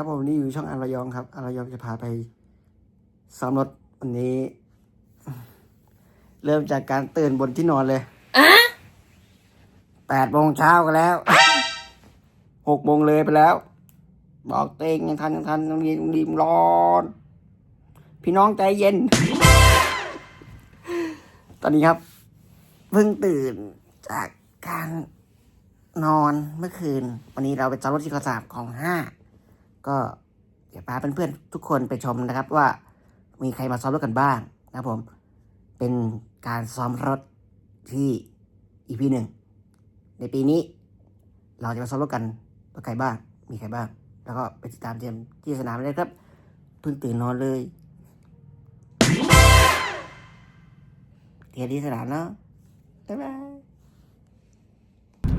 ครับผมนี่อยู่ช่องอารยองครับอารยองจะพาไปซ้อมรถวันนี้ เริ่มจากการตื่นบนที่นอนเลยแปดโมงเช้ากันแล้วหกโมงเลยไปแล้ว บอกเตวเองยังทันยังทันต้องรีบต้องรีบร้อนพี่น้องใจเย็น ตอนนี้ครับ เพิ่งตื่นจากการนอนเมื่อคืน วันนี้เราไปซ้อมรถที่กระสาบของห้า ก็เดี๋ยวพาเพื่อนๆทุกคนไปชมนะครับว่ามีใครมาซ้อมรถกันบ้างนะครับผม เป็นการซ้อมรถที่อีพีหนึ่งในปีนี้ เราจะมาซ้อมรถกันรถใครบ้าง มีใครบ้าง แล้วก็ไปติดตามเตรียมที่สนามเลยครับเพิ่งตื่นนอนเลยเทียที่สนามเนาะบ๊ายบาย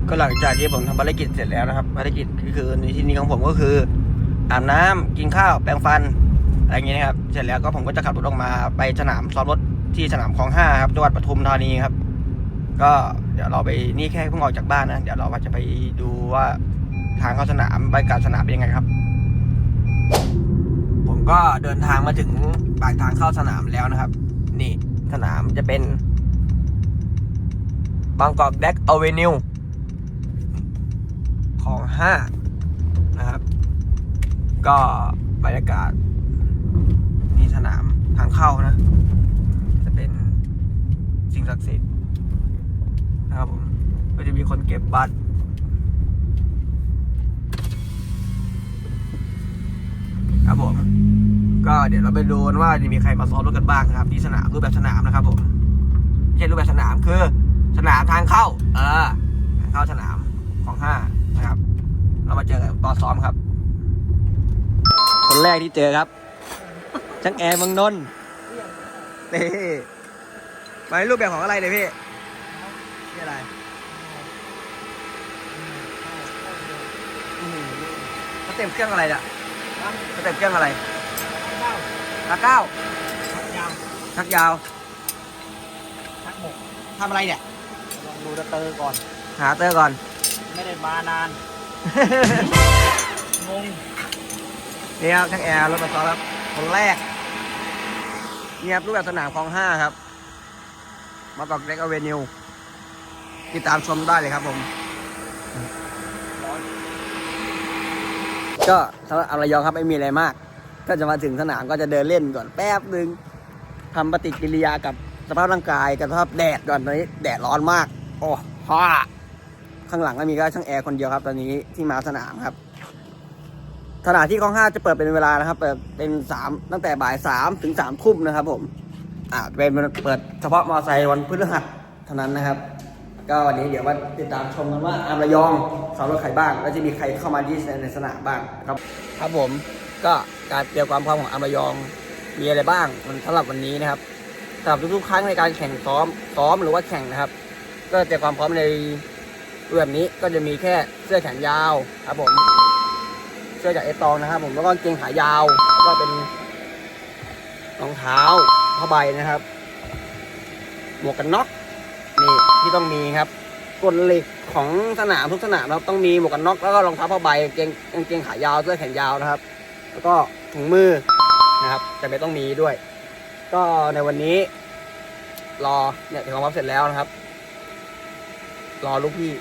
ก็หลังจากที่ผมทำภารกิจเสร็จแล้วนะครับภารกิจก็คือในที่นี้ของผมก็คือ อาบน้ำกินข้าวแปรงฟันอะไรอย่างเงี้ยนะครับ เสร็จแล้วก็ผมก็จะขับรถออกมาไปสนามซ้อมรถที่สนามคลองห้าครับจังหวัดปทุมธานีครับ ก็เดี๋ยวเราไปนี่แค่เพิ่งออกจากบ้านนะ เดี๋ยวเราจะไปดูว่าทางเข้าสนามบรรยากาศสนามเป็นยังไงครับ ผมก็เดินทางมาถึงปากทางเข้าสนามแล้วนะครับ นี่สนามจะเป็นบางกอกแดกอเวนิวของห้านะครับ ก็บรรยากาศนี่สนามทางเข้านะ จะเป็นสิ่งศักดิ์สิทธิ์นะครับผมก็จะมีคนเก็บบัตรครับผม ก็เดี๋ยวเราไปดูนว่าจะมีใครมาซ้อมรถกันบ้างนะครับ ที่สนามรูปแบบสนามนะครับผมไม่ใช่รูปแบบสนามคือสนามทางเข้า เออทางเข้าสนามของห้านะครับ เรามาเจอกันตอนซ้อมครับ แรกที่เจอครับช่างแอร์เมืองนนท์นี่มาในรูปแบบของอะไรเลยพี่นี่อะไรอื้อหือเขาเต็มเครื่องอะไรเนี่ยเขาเต็มเครื่องอะไรชักเก้าชักยาวชักยาวชักหมกทำอะไรเนี่ยลองดูสเตอร์ก่อน หาเตอร์ก่อน ไม่ได้มานาน งง นี่ครับช่างแอร์รถมาซ้อครับคนแรกนี่ครับรูปแบบสนามคลองห้าครับ มาตอกเด็กอเวนิวติดตามชมได้เลยครับผม ก็สำหรับอารยองครับไม่มีอะไรมาก ก็จะมาถึงสนามก็จะเดินเล่นก่อนแป๊บหนึ่งทำปฏิกิริยากับสภาพร่างกายกับสภาพแดดก่อนตอนนี้แดดร้อนมาก โอ้ฮ่าข้างหลังก็มีก็ช่างแอร์คนเดียวครับ ตอนนี้ที่มาสนามครับ สถานที่ของห้าจะเปิดเป็นเวลานะครับ เปิดเป็นสามตั้งแต่บ่ายสามถึงสามทุ่มนะครับ ผม อ่าเป็นเปิดเฉพาะมอเตอร์ไซค์วันพฤหัสเท่านั้นนะครับ ก็วันนี้เดี๋ยวมาติดตามชมกันว่าอามระยองสอนรถใครบ้าง แล้วจะมีใครเข้ามาที่ในสนามบ้างครับ ครับผมก็การเตรียมความพร้อมของอามระยองมีอะไรบ้างมันสำหรับวันนี้นะครับสำหรับทุกๆครั้งในการแข่งซ้อมซ้อมหรือว่าแข่งนะครับ ก็เตรียมความพร้อมในรูปแบบนี้ก็จะมีแค่เสื้อแขนยาวครับผม เสื้อจากเอตองนะครับ ผมแล้วก็กางเกงขายาวก็เป็นรองเท้าผ้าใบนะครับหมวกกันน็อกนี่ที่ต้องมีครับกฎเหล็กของสนามทุกสนามนะครับต้องมีหมวกกันน็อกแล้วก็รองเท้าผ้าใบเกงกางเกงขายาวเสื้อแขนยาวนะครับ แล้วก็ถุงมือนะครับจะไม่ต้องมีด้วย ก็ในวันนี้ รอเนี่ยถึงความพร้อมเสร็จแล้วนะครับ รอลูกพี่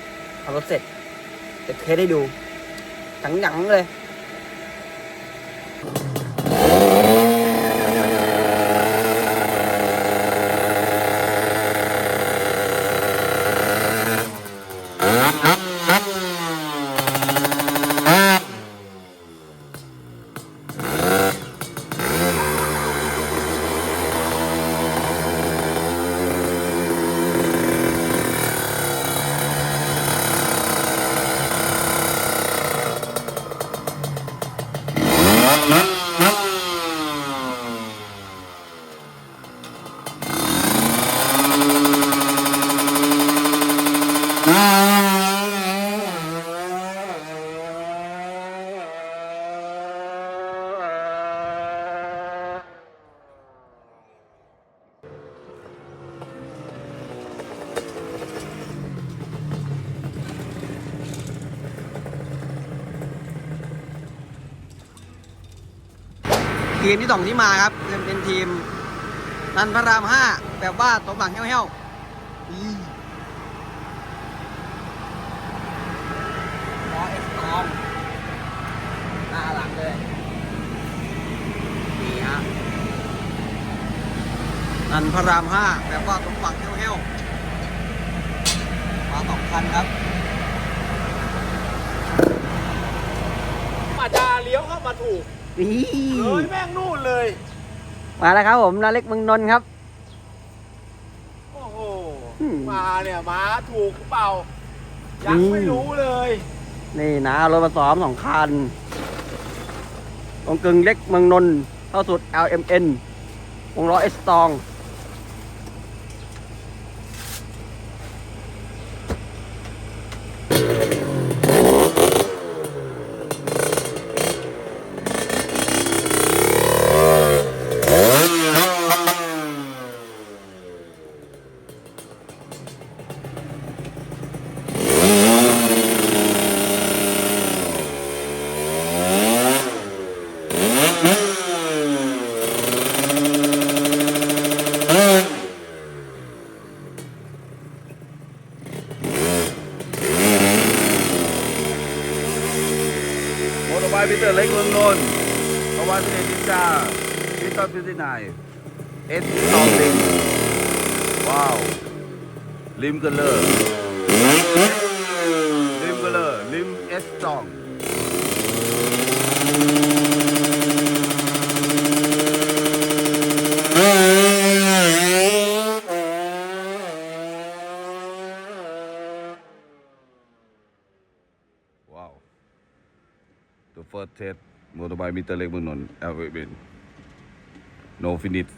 ทำรถเสร็จจะเทสให้ดูหยังๆเลย ทีมที่สองที่มาครับเป็นทีมนันพระรามห้าแบบว่าตบหลังเหี้วๆ เลยนี่ฮะนันพระรามห้าแบบว่าตบหลังเห้วๆมาสองคันครับมาจาเลี้ยวเข้ามาถูกนี่เลยแม่งนู่นเลย มาแล้วครับผมนาเล็กเมืองนนท์ครับ โอ้โหอืมมาเนี่ยมาถูกหรือเปล่า ยังนี่ไม่รู้เลย นี่นะเอารถมาซ้อมสองคัน วงกึ่งเล็กเมืองนนท์เข้าสุด LMN วงล้อเอสตอง มอเตอร์ไบค์พีเตอร์เล็กเมืองนนท์ประวัติเดนิจาพีเตอร์พิซินายเอสสองลิงว้าวลิมกันเลยลิมกันเลยลิมเอสสองว้าว The first test motorbike meter เล็กเมืองนนท์ LVN no finish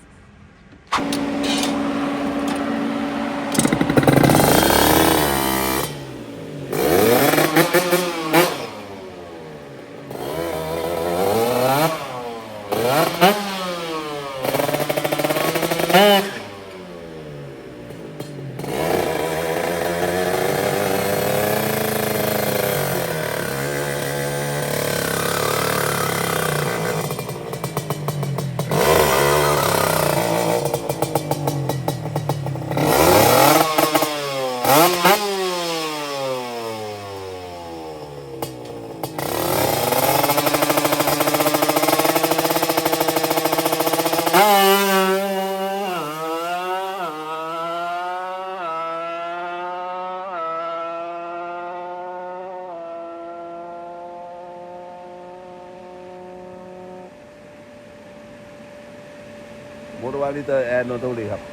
มอเตอร์ไบค์พีเตอร์แอนนนทบุรีครับ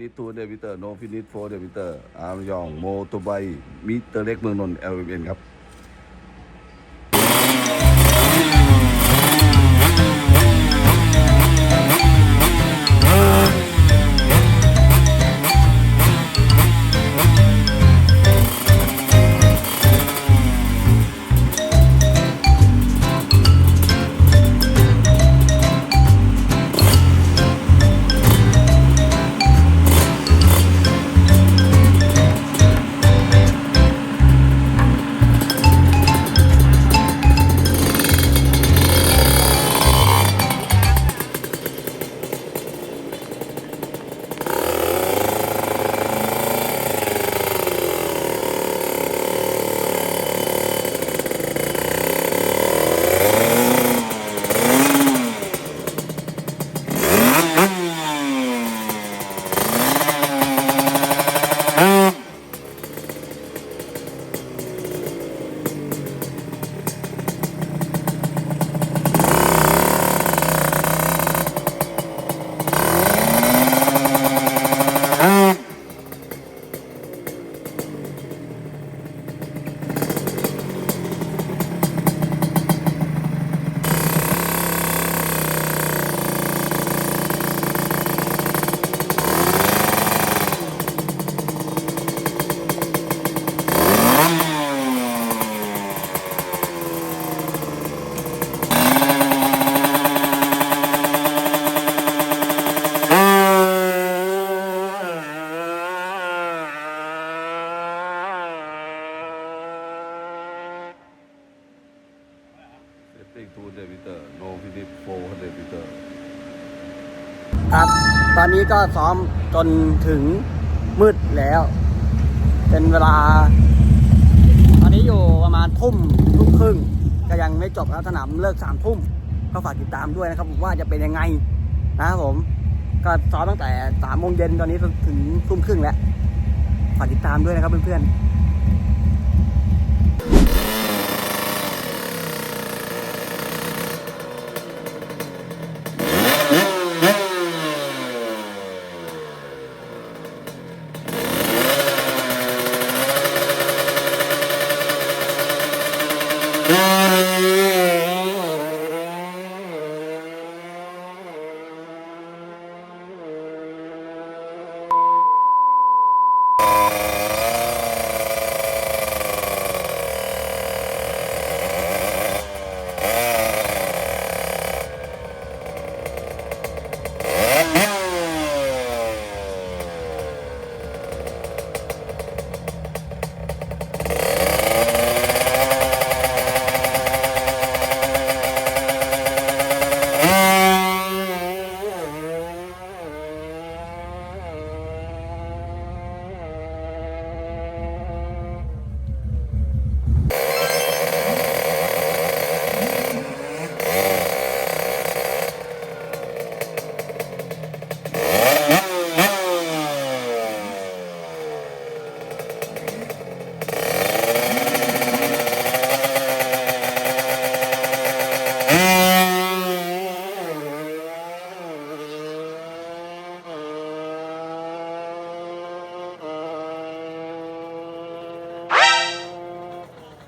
นิตทูเดมิเตอร์ no finish four เดมิเตอร์อาร์มยองโมโตไบมิเตอร์เล็กเมืองนนท์เอลเอ็นครับ นนี้ก็ซ้อมจนถึงมืดแล้ว เป็นเวลา ตอนนี้อยู่ประมาณทุ่มทุ่มครึ่ง ก็ยังไม่จบครับสนามเลิกสามทุ่ม ก็ฝากติดตามด้วยนะครับว่าจะเป็นยังไงนะครับผม ก็ซ้อมตั้งแต่สามโมงเย็นตอนนี้ถึงทุ่มครึ่งแล้ว ฝากติดตามด้วยนะครับเพื่อนๆ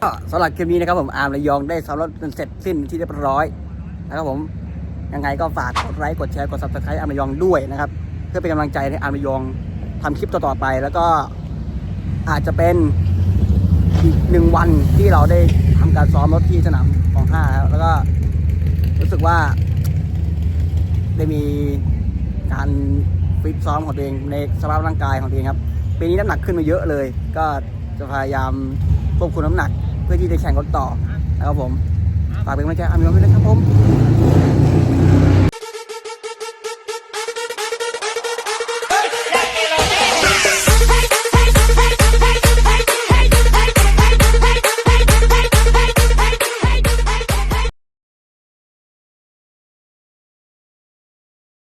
ก็สำหรับคลิปนี้นะครับผมอาร์มระยองได้ซ้อมรถเป็นเสร็จสิ้นที่เรียบร้อยนะครับผมยังไงก็ฝากกดไลค์กดแชร์กด subscribe อาร์มระยองด้วยนะครับ เพื่อเป็นกำลังใจให้อาร์มระยองทำคลิปต่อๆไป แล้วก็อาจจะเป็นอีกหนึ่งวันที่เราได้ทำการซ้อมรถที่สนามของห้าแล้วแล้วก็รู้สึกว่า ได้มีการฟิตซ้อมของตัวเองในสภาพร่างกายของตัวเองครับปีนี้น้ำหนักขึ้นมาเยอะเลย ก็จะพยายามควบคุมน้ำหนัก เพื่อที่จะแข่งรถต่อนะครับผมฝากเป็นกำลังใจอามิวด้วยนะครับผม